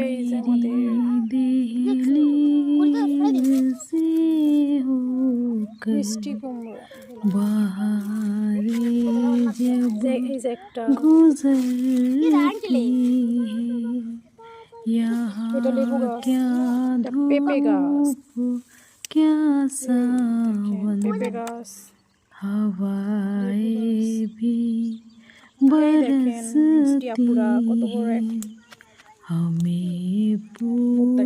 এই যে আমাদের दिल से होकर মিষ্টি কুমড়া बहारे जब যে- এই যে একটা गुजरती है यहाँ এটা লেবু গাছ क्या এটা পেঁপে গাছ धूप क्या सावन পেঁপে গাছ हवाएं भी এই দেখেন মিষ্টি আপুরা কত बरसती বড় এক हैं हमें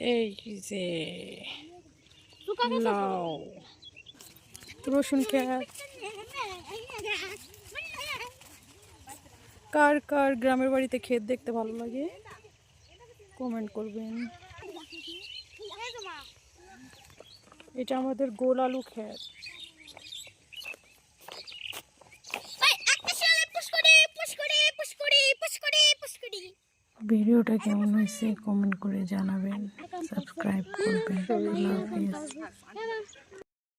এই রসুন কার কার গ্রামের বাড়িতে ক্ষেত দেখতে ভালো লাগে কমেন্ট করবেন এটা আমাদের গোল আলু ক্ষেত ভিডিওটা কেমন হয়েছে কমেন্ট করে জানাবেন। সাবস্ক্রাইব করবেন।